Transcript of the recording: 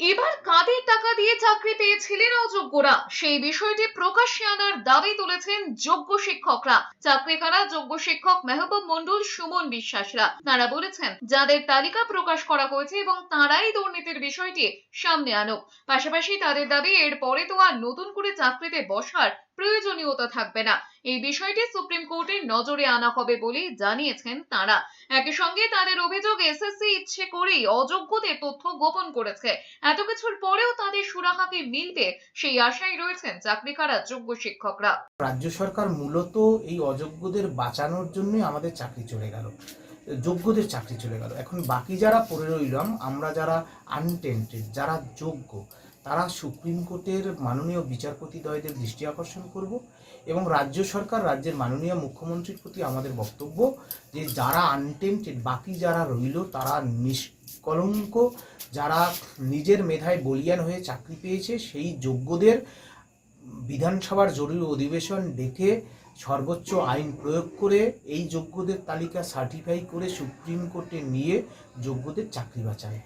এবার কাদের টাকা দিয়ে চাকরি পেয়েছিলেন অযোগ্যরা। সেই বিষয়টি প্রকাশ্যে আনার দাবি তুলেছেন যোগ্য শিক্ষকরা। চাকরি করা যোগ্য শিক্ষক মেহবুব মন্ডল সুমন বিশ্বাসরা। তারা বলেছেন, যাদের তালিকা প্রকাশ করা হয়েছে এবং তারাই দুর্নীতির বিষয়টি সামনে আনুক। পাশাপাশি তাদের দাবি এর পরে তো আর নতুন করে চাকরিতে বসার প্রয়োজনীয়তা থাকবে না। এই বিষয়টি সুপ্রিম কোর্টের নজরে আনা হবে বলেই জানিয়েছেন তারা। একই সঙ্গে তাদের অভিযোগ, এসএসসি ইচ্ছে করেই অযোগ্যদের তথ্য গোপন করেছে। এত কিছুর পরেও তাদের সুরাহাকে মিলবে সেই আশায় রয়েছেন চাকরি করা যোগ্য শিক্ষকরা। রাজ্য সরকার মূলত এই অযোগ্যদের বাঁচানোর জন্যই আমাদের চাকরি চলে গেল। যোগ্যদের চাকরি চলে গেল। এখন বাকি যারা পড়ে রইলাম, আমরা যারা আনটেন্টেড যারা যোগ্য তারা সুপ্রিম কোর্টের মাননীয় বিচারপতিদ্বয়দের দৃষ্টি আকর্ষণ করব এবং রাজ্য সরকার, রাজ্যের মাননীয় মুখ্যমন্ত্রীর প্রতি আমাদের বক্তব্য যে যারা আনটেন্টেড বাকি যারা রইল, তারা নিষ্কলঙ্ক, যারা নিজের মেধায় বলিয়ান হয়ে চাকরি পেয়েছে, সেই যোগ্যদের বিধানসভার জরুরি অধিবেশন ডেকে সর্বোচ্চ আইন প্রয়োগ করে এই যোগ্যদের তালিকা সার্টিফাই করে সুপ্রিম কোর্টে নিয়ে যোগ্যদের চাকরি বাঁচায়।